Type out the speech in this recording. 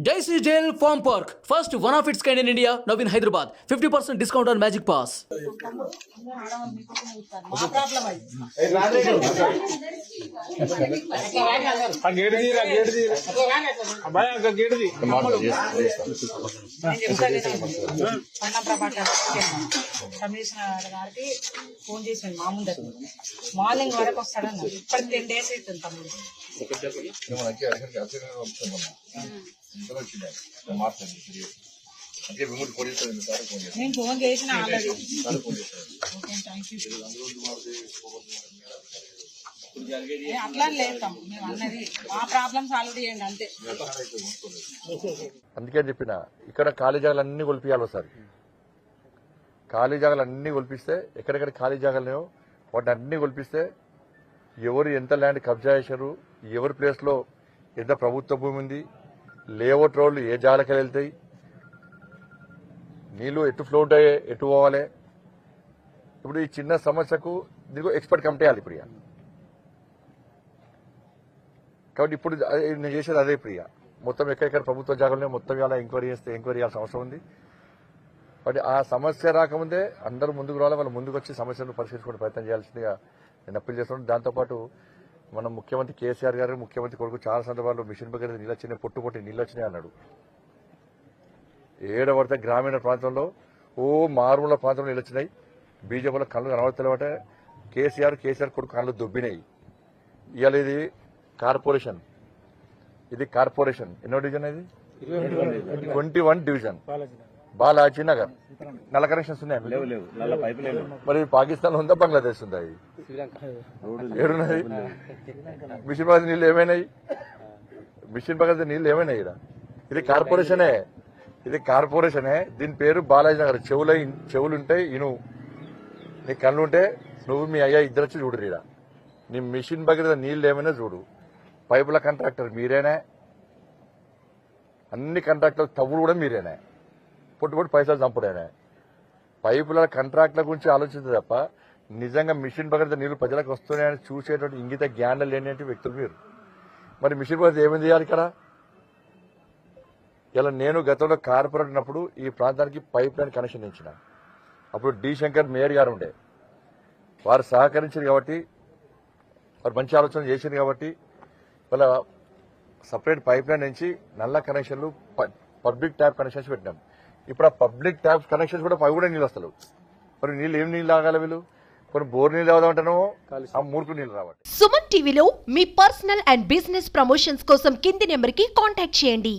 Daisy Jail Farm Park, first one of its kind in India, now in Hyderabad. 50% discount on Magic Pass. ఆ gate తీరా gate తీరా అబ్బాయి ఒక gate తీ పన్న ప్రభాకర్ కమిషనర్ గారికి ఫోన్ చేసాను మా ముందర మార్నింగ్ వరకు వస్తాడన్న ఇప్పటి టెన్ డేస్ అవుతుంది తమ్ముడు అంటే విముడు పోలీసులు సార్ ఫోన్ చేస్తాను నేను ఫోన్ చేసిన ఆల్రెడీ. సార్ ఫోన్ చేస్తాను ఓకే థ్యాంక్ యూ. అట్లా లేదు తమ్ముడు మేము అన్నది మా ప్రాబ్లమ్ సాల్వ్ చేయండి అంతే. అందుకే చెప్పిన ఇక్కడ ఖాళీ జాగాలు అన్ని కొలిపియాలి ఒకసారి. ఖాళీ జాగాలు అన్ని కొలిపిస్తే ఎక్కడెక్కడ ఖాళీ జాగాలు వాటిని అన్ని కొలిపిస్తే ఎవరు ఎంత ల్యాండ్ కబ్జా చేశారు ఎవరి ప్లేస్లో ఎంత ప్రభుత్వ భూమి ఉంది లేఅవుట్ రోడ్లు ఏ జాలకి వెళ్తాయి? నీళ్ళు ఎటు ఫ్లో ఉంటాయి ఎటు పోవాలి? ఇప్పుడు ఈ చిన్న సమస్యకు దీనికి ఎక్స్పర్ట్ కమిటీ అయ్యాలి ప్రియ. కాబట్టి ఇప్పుడు అదే నేను చేసేది అదే ప్రియ. మొత్తం ఎక్కడెక్కడ ప్రభుత్వ జాగంలో మొత్తం ఇలా ఎంక్వైరీ చేస్తే ఎంక్వైరీ చేయాల్సిన అవసరం ఉంది. కాబట్టి ఆ సమస్య రాకముందే అందరూ ముందుకు రావాలి వాళ్ళు ముందుకు వచ్చి సమస్యను పరిష్కరించుకునే ప్రయత్నం చేయాల్సిందిగా నేను అప్పీల్ చేస్తున్నాను. దాంతోపాటు మన ముఖ్యమంత్రి కేసీఆర్ గారు ముఖ్యమంత్రి కొడుకు చాలా సందర్భాల్లో మిషన్ దగ్గర నీళ్ళు వచ్చినాయి పొట్టు కొట్టి నీళ్ళు వచ్చినాయి అన్నాడు. ఏడవడితే గ్రామీణ ప్రాంతంలో ఓ మారుమూల ప్రాంతంలో నీళ్ళు వచ్చినాయి బీజేపీలో కళ్ళు కనబడతలేవట. కేసీఆర్ కేసీఆర్ కొడుకు కళ్ళు దొబ్బినాయి. ఇవాళ ఇది కార్పొరేషన్. ఇది కార్పొరేషన్. ఎన్నో డివిజన్ ఇది? Twenty one. Division. Balaji Nagar. నల్ల కనెక్షన్స్ ఉన్నాయా? మరి ఇది పాకిస్తాన్ ఉందా బంగ్లాదేశ్ ఉందా ఏడున్నది? మిషన్ భగత్ నీళ్ళు ఏమైనాయి? మిషన్ భగత్ నీళ్ళు ఏమైనాయి? ఇది కార్పొరేషనే. ఇది కార్పొరేషనే. దీని పేరు బాలాజీ నగర్. చెవుల చెవులు ఉంటాయి ఇను. నీ కళ్ళు ఉంటే నువ్వు మీ అయ్యా ఇద్దరు వచ్చి చూడు ఈడ. నీ మిషన్ భగీరథ నీళ్ళు ఏమైనా చూడు. పైపుల కాంట్రాక్టర్ మీరేనే. అన్ని కాంట్రాక్టర్ తవ్వుడు కూడా మీరేనే. పొట్టుపొట్టు పైసలు చంపుడేనే. పైపుల కంట్రాక్ట్ల గురించి ఆలోచించదు తప్ప నిజంగా మిషన్ భగీరథ నీళ్ళు ప్రజలకు వస్తున్నాయని చూసేటువంటి ఇంగిత జ్ఞానం లేని వ్యక్తులు మీరు. మరి మిషన్ భగీరథ ఏమేమి చేయాలి ఇక్కడ? ఇలా నేను గతంలో కార్పొరేట్ ఉన్నప్పుడు ఈ ప్రాంతానికి పైప్ లైన్ కనెక్షన్ ఇచ్చిన. అప్పుడు డి శంకర్ మేయర్ గారు ఉండే. వారు సహకరించారు కాబట్టి వారు మంచి ఆలోచన చేసింది కాబట్టి వాళ్ళ సపరేట్ పైప్ లైన్ నుంచి నల్ల కనెక్షన్లు పబ్లిక్ ట్యాప్ కనెక్షన్స్ పెట్టినాం. ఇప్పుడు ఆ పబ్లిక్ ట్యాప్ కనెక్షన్స్ కూడా పై కూడా నీళ్ళు వస్తలేవు. మరి నీళ్ళు ఏం నీళ్ళు తాగాలి వీళ్ళు? కొన్ని బోర్ నీళ్ళు తాగుదామంటానో ఆ మూర్ఖు నీళ్ళు రావాలి సుమన్ టీవీలో మీ పర్సనల్ అండ్ బిజినెస్ ప్రమోషన్స్ కోసం కింది నెంబర్కి కాంటాక్ట్ చేయండి.